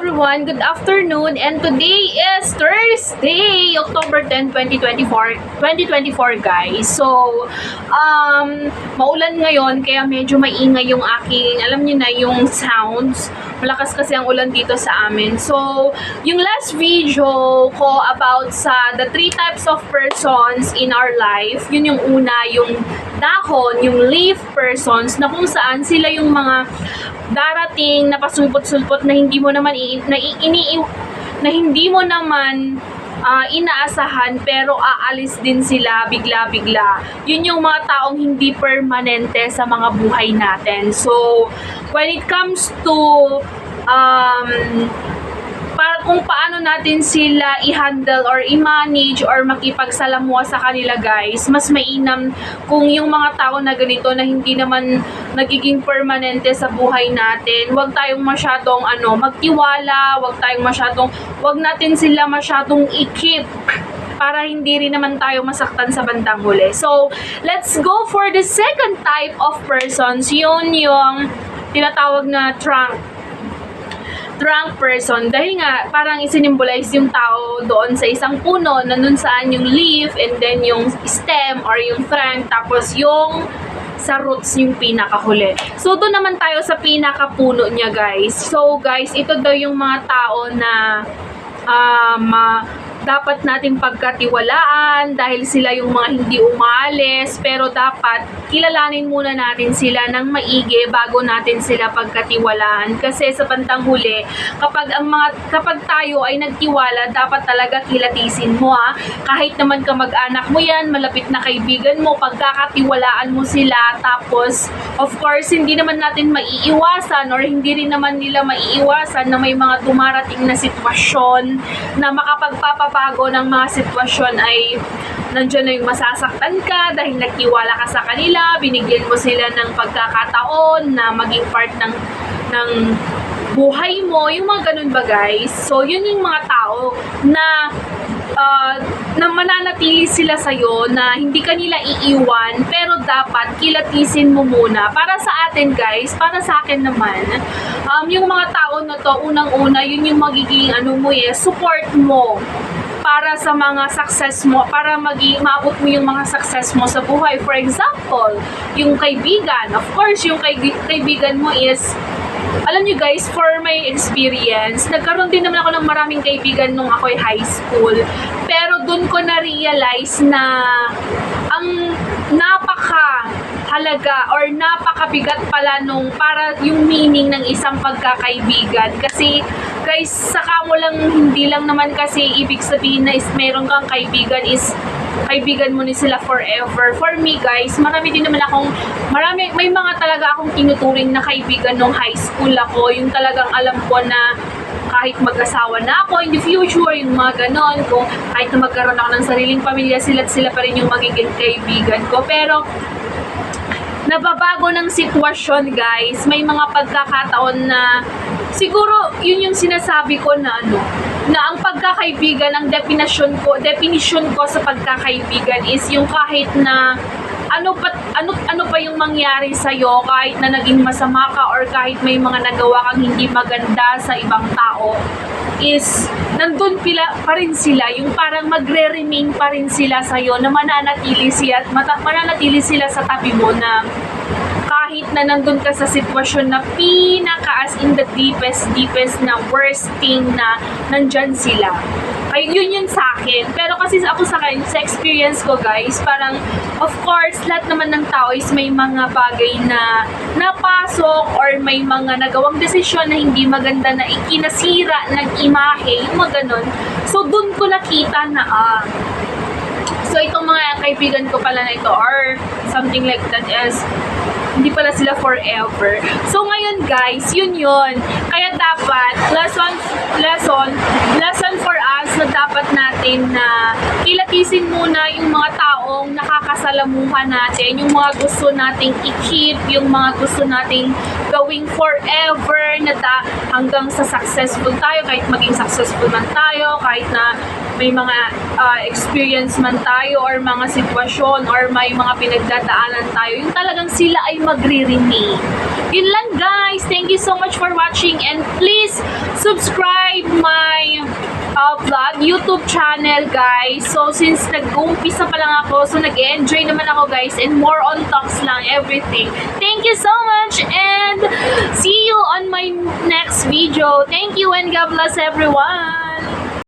everyone, good afternoon and today is Thursday, October 10, 2024, 2024 guys. So, um, maulan ngayon kaya medyo maingay yung aking, alam niyo na yung sounds. Malakas kasi ang ulan dito sa amin. So, yung last video ko about sa the three types of persons in our life, yun yung una, yung dahon, yung leaf persons na kung saan sila yung mga darating na pasulpot-sulpot na hindi mo naman i- na, ini na hindi mo naman ah, inaasahan pero aalis din sila bigla-bigla. Yun yung mga taong hindi permanente sa mga buhay natin. So, when it comes to um, kung paano natin sila i-handle or i-manage or makipagsalamuha sa kanila guys, mas mainam kung yung mga tao na ganito na hindi naman nagiging permanente sa buhay natin, wag tayong masyadong ano, magtiwala, wag tayong masyadong, wag natin sila masyadong i-keep para hindi rin naman tayo masaktan sa bandang huli. So, let's go for the second type of persons. Yun yung tinatawag na trunk drunk person dahil nga parang isinimbolize yung tao doon sa isang puno na nun saan yung leaf and then yung stem or yung trunk tapos yung sa roots yung pinakahuli. So, doon naman tayo sa pinakapuno niya, guys. So, guys, ito daw yung mga tao na um, ah, dapat nating pagkatiwalaan dahil sila yung mga hindi umalis pero dapat kilalanin muna natin sila ng maigi bago natin sila pagkatiwalaan. Kasi sa bantang huli kapag ang mga kapag tayo ay nagtiwala dapat talaga kilatisin mo ha kahit naman kamag-anak mo yan malapit na kaibigan mo pagkakatiwalaan mo sila tapos of course hindi naman natin maiiwasan or hindi rin naman nila maiiwasan na may mga dumarating na sitwasyon na makapagpapabago ng mga sitwasyon ay nandiyan na yung masasaktan ka dahil nagtiwala ka sa kanila, binigyan mo sila ng pagkakataon na maging part ng ng buhay mo, yung mga ganun ba guys? So, yun yung mga tao na uh, na mananatili sila sa'yo na hindi ka nila iiwan pero dapat kilatisin mo muna para sa atin guys para sa akin naman um, yung mga tao na to unang-una yun yung magiging ano mo eh support mo para sa mga success mo, para magi maabot mo yung mga success mo sa buhay. For example, yung kaibigan. Of course, yung kay- kaibigan mo is alam niyo guys, for my experience, nagkaroon din naman ako ng maraming kaibigan nung ako'y high school. Pero dun ko na-realize na ang napaka halaga or napakabigat pala nung para yung meaning ng isang pagkakaibigan. Kasi guys, saka mo lang, hindi lang naman kasi ibig sabihin na is meron kang kaibigan is kaibigan mo ni sila forever. For me guys, marami din naman akong, marami, may mga talaga akong tinuturing na kaibigan nung high school ako. Yung talagang alam ko na kahit mag-asawa na ako in the future, yung mga ganon, kung kahit na magkaroon ako ng sariling pamilya, sila sila pa rin yung magiging kaibigan ko. Pero, nababago ng sitwasyon guys. May mga pagkakataon na siguro yun yung sinasabi ko na ano, na ang pagkakaibigan, ang definition ko, definition ko sa pagkakaibigan is yung kahit na ano pa ano ano pa yung mangyari sa iyo kahit na naging masama ka or kahit may mga nagawa kang hindi maganda sa ibang tao is nandun pila pa rin sila yung parang magre-remain pa rin sila sa iyo na mananatili sila mata, mananatili sila sa tabi mo na kahit na nandun ka sa sitwasyon na pinaka as in the deepest, deepest na worst thing na nandyan sila. Ay, yun yun sa akin. Pero kasi ako sa akin, sa experience ko guys, parang of course, lahat naman ng tao is may mga bagay na napasok or may mga nagawang desisyon na hindi maganda na ikinasira ng imahe, yung mga ganun. So, dun ko nakita na ah, So, itong mga kaibigan ko pala na ito or something like that is hindi pala sila forever. So, ngayon guys, yun yun. Kaya dapat, lesson, lesson, lesson for us na dapat natin na kilatisin muna yung mga taong nakakasalamuhan natin, yung mga gusto nating i-keep, yung mga gusto nating gawing forever na ta hanggang sa successful tayo, kahit maging successful man tayo, kahit na may mga uh, experience man tayo or mga sitwasyon or may mga pinagdadaanan tayo, yung talagang sila ay magre-remain. Yun lang guys. Thank you so much for watching and please subscribe my uh, vlog, YouTube channel, guys. So, since nag-umpisa pa lang ako, so nag-enjoy naman ako, guys, and more on talks lang, everything. Thank you so much, and see you on my next video. Thank you, and God bless everyone!